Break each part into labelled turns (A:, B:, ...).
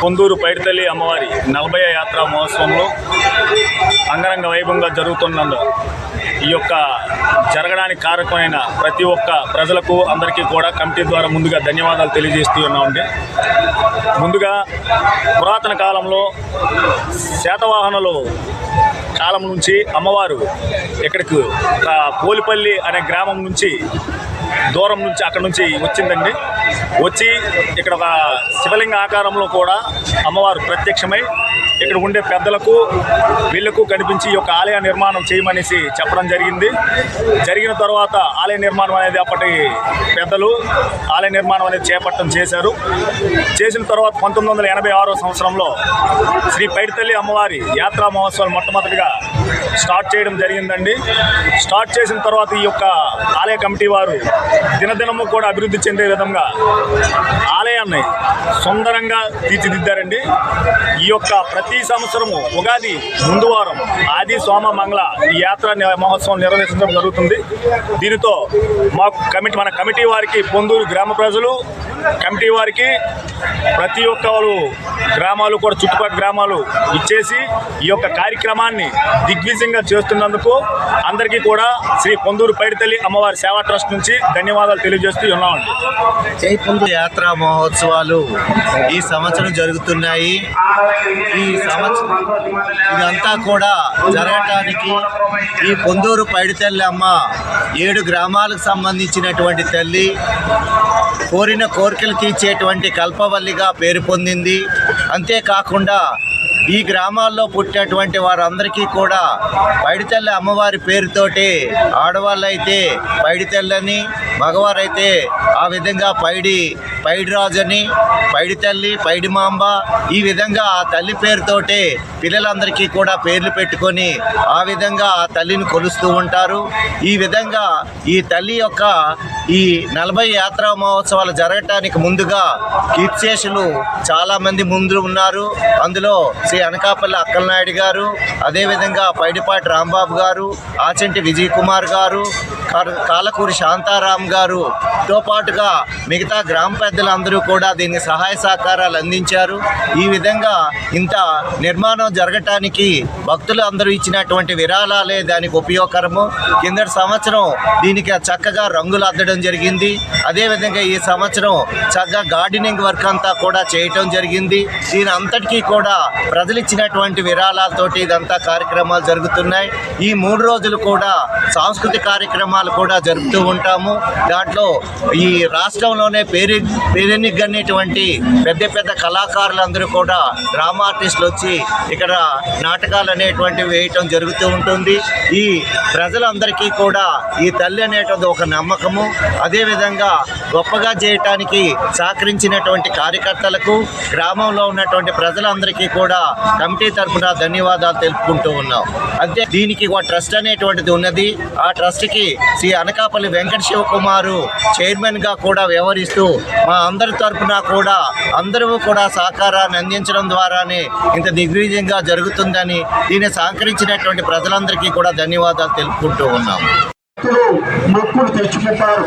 A: కొందూరు పైడితల్లి అమ్మవారి నలభై యాత్రా మహోత్సవంలో అంగరంగ వైభవంగా జరుగుతున్నందు ఈ యొక్క జరగడానికి కారకమైన ప్రతి ఒక్క ప్రజలకు అందరికీ కూడా కమిటీ ద్వారా ముందుగా ధన్యవాదాలు తెలియజేస్తూ ఉన్నామండి. ముందుగా పురాతన కాలంలో శాతవాహనలు కాలం నుంచి అమ్మవారు ఇక్కడికి ఒక పోలిపల్లి అనే గ్రామం నుంచి దూరం నుంచి అక్కడ నుంచి వచ్చిందండి. వచ్చి ఇక్కడ ఒక శివలింగ ఆకారంలో కూడా అమ్మవారు ప్రత్యక్షమై ఇక్కడ ఉండే పెద్దలకు వీళ్ళకు కనిపించి ఈ యొక్క ఆలయ నిర్మాణం చేయమనేసి చెప్పడం జరిగింది. జరిగిన తర్వాత ఆలయ నిర్మాణం అనేది అప్పటి పెద్దలు ఆలయ నిర్మాణం అనేది చేపట్టడం చేశారు. చేసిన తర్వాత పంతొమ్మిది వందల ఎనభై ఆరో సంవత్సరంలో శ్రీ పైడితల్లి అమ్మవారి యాత్రా మహోత్సవాలు మొట్టమొదటిగా స్టార్ట్ చేయడం జరిగిందండి. స్టార్ట్ చేసిన తర్వాత ఈ యొక్క ఆలయ కమిటీ వారు దినదినము కూడా అభివృద్ధి చెందే విధంగా ఆలయాన్ని సుందరంగా తీర్చిదిద్దారండి. ఈ యొక్క ప్రతి ప్రతి సంవత్సరము ఉగాది ముందు వారం ఆది సోమ మంగళ ఈ యాత్ర మహోత్సవం నిర్వహించడం జరుగుతుంది. దీనితో మా కమిటీ మన కమిటీ వారికి పొందూరు గ్రామ ప్రజలు కమిటీ వారికి ప్రతి ఒక్కరు గ్రామాలు కూడా చుట్టుపక్కల గ్రామాలు ఇచ్చేసి ఈ యొక్క కార్యక్రమాన్ని దిగ్విజయంగా చేస్తున్నందుకు అందరికీ కూడా శ్రీ పొందూరు పైడితల్లి అమ్మవారి సేవా ట్రస్ట్ నుంచి ధన్యవాదాలు తెలియజేస్తూ ఉన్నామండి.
B: యాత్రా మహోత్సవాలు ఈ సంవత్సరం జరుగుతున్నాయి. ఈ సంవత్సరం ఇదంతా కూడా జరగటానికి ఈ పొందూరు పైడితల్లి అమ్మ ఏడు గ్రామాలకు సంబంధించినటువంటి తల్లి కోరిన కోరికలు తీర్చేటువంటి కల్పవల్లిగా పేరు పొందింది. అంతేకాకుండా ఈ గ్రామాల్లో పుట్టినటువంటి వారందరికీ కూడా పైడితల్లి అమ్మవారి పేరుతోటి ఆడవాళ్ళైతే పైడితల్లని మగవారైతే ఆ విధంగా పైడి పైడి రాజు అని పైడి తల్లి పైడి మాంబ ఈ విధంగా ఆ తల్లి పేరుతోటే పిల్లలందరికీ కూడా పేర్లు పెట్టుకొని ఆ విధంగా ఆ తల్లిని కొలుస్తూ ఉంటారు. ఈ విధంగా ఈ తల్లి యొక్క ఈ నలభై యాత్రా మహోత్సవాలు జరగటానికి ముందుగా కీర్తిశేషులు చాలామంది ముందు ఉన్నారు. అందులో శ్రీ అనకాపల్లి అక్కలనాయుడు గారు అదేవిధంగా పైడిపాటి రాంబాబు గారు ఆచంటి విజయ్ కుమార్ గారు కాలకూరి శాంతారాం గారు తో పాటుగా మిగతా గ్రామ పెద్దలందరూ కూడా దీనికి సహాయ సహకారాలు అందించారు. ఈ విధంగా ఇంత నిర్మాణం జరగటానికి భక్తులు అందరూ ఇచ్చినటువంటి విరాళాలే దానికి ఉపయోగకరము. కిందటి సంవత్సరం దీనికి చక్కగా రంగులు అద్దడం జరిగింది. అదేవిధంగా ఈ సంవత్సరం చక్కగా గార్డెనింగ్ వర్క్ అంతా కూడా చేయటం జరిగింది. దీని అంతటికీ కూడా ప్రజలు ఇచ్చినటువంటి విరాళాలతోటి ఇదంతా కార్యక్రమాలు జరుగుతున్నాయి. ఈ మూడు రోజులు కూడా సాంస్కృతిక కార్యక్రమాలు కూడా జరుపుతూ ఉంటాము. దాంట్లో ఈ రాష్ట్రంలోనే పేరు పేరెన్నిగనేటువంటి పెద్ద పెద్ద కళాకారులందరూ కూడా డ్రామా ఆర్టిస్టులు వచ్చి ఇక్కడ నాటకాలు అనేటువంటివి వేయటం జరుగుతూ ఉంటుంది. ఈ ప్రజలందరికీ కూడా ఈ తల్లి అనేటువంటి ఒక నమ్మకము. అదేవిధంగా గొప్పగా చేయటానికి సహకరించినటువంటి కార్యకర్తలకు గ్రామంలో ఉన్నటువంటి ప్రజలందరికీ కూడా కమిటీ తరఫున ధన్యవాదాలు తెలుపుకుంటూ ఉన్నాం. అంతే దీనికి ఒక ట్రస్ట్ అనేటువంటిది ఉన్నది. ఆ ట్రస్ట్కి శ్రీ అనకాపల్లి వెంకట శివకుమారు చైర్మన్గా కూడా వ్యవహరిస్తూ మా అందరి తరఫున కూడా అందరూ కూడా సహకారాన్ని అందించడం ద్వారానే ఇంత దిగ్విజయంగా జరుగుతుందని దీన్ని సహకరించినటువంటి ప్రజలందరికీ కూడా ధన్యవాదాలు తెలుపుకుంటూ ఉన్నాం.
C: మొక్కులు తెచ్చుకుంటారు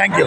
D: thank you.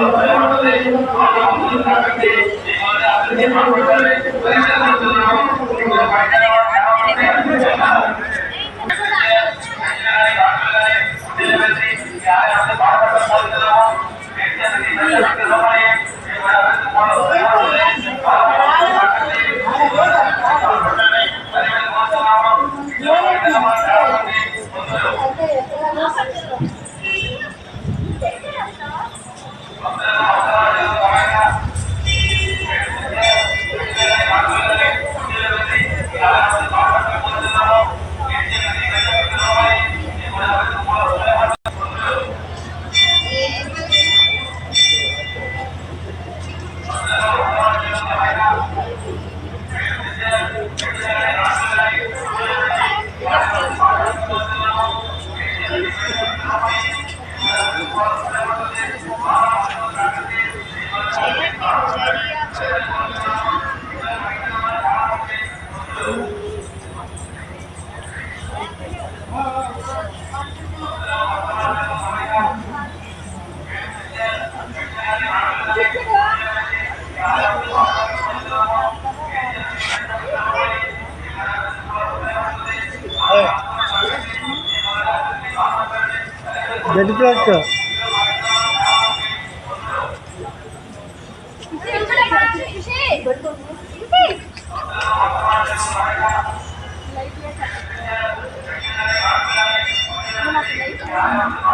A: Thank you.
D: గడ్డి ప్లాట్
E: Gracias.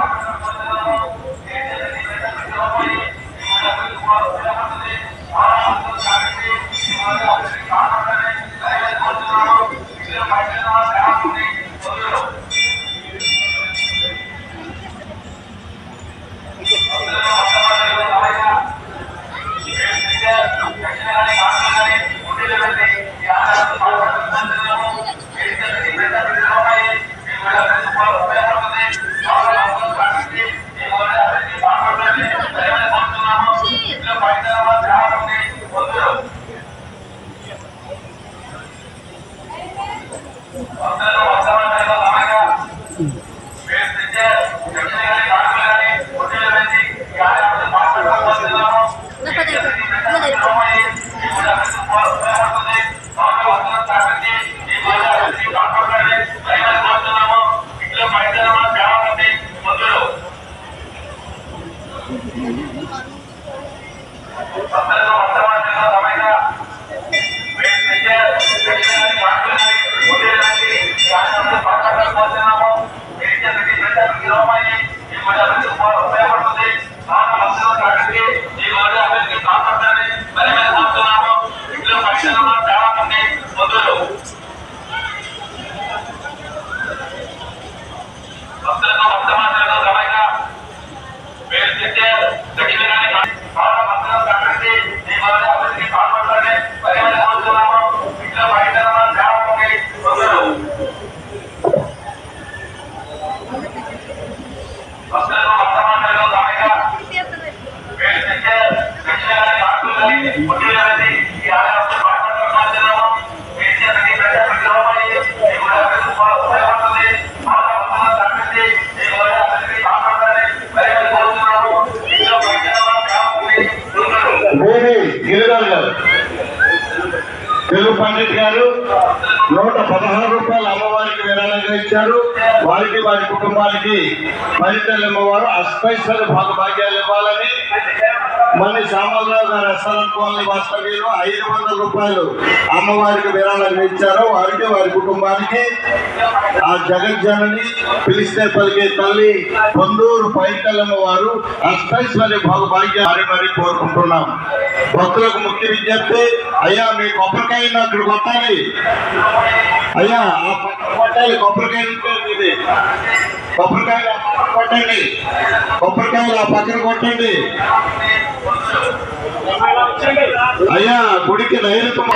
C: Rama Reddy గారు నూట పదహారు రూపాయలు అమ్మవారికి విరాళంగా ఇచ్చారు. వారికి వారి కుటుంబానికి ఫలితాలు అమ్మవారు అష్టైశ్వర్య భాగభాగ్యాలు ఇవ్వాలని మళ్ళీ శ్యామలరావు గారు ఎస్ఆర్ఎం కాలనీ ఐదు వందల రూపాయలు అమ్మవారికి విరాళంగా ఇచ్చారు. వారికి వారి కుటుంబానికి ఆ జగజ్జనని పిలిస్తే పలికే తల్లి పొందూరు పైకల్లమ్మ వారు అష్టైశ్వర్య భాగభాగ్యం మరి మరి కోరుకుంటున్నాం. భక్తులకు ముఖ్య విజ్ఞప్తి అయ్యా మీ కొబ్బరికాయలు అక్కడ కొట్టాలి అయ్యా ఆ కొట్టాలి కొబ్బరికాయ కొట్టండి. కొబ్బరికాయలు ఆ పక్కన కొట్టండి. అయ్యా గుడికి నైరుతం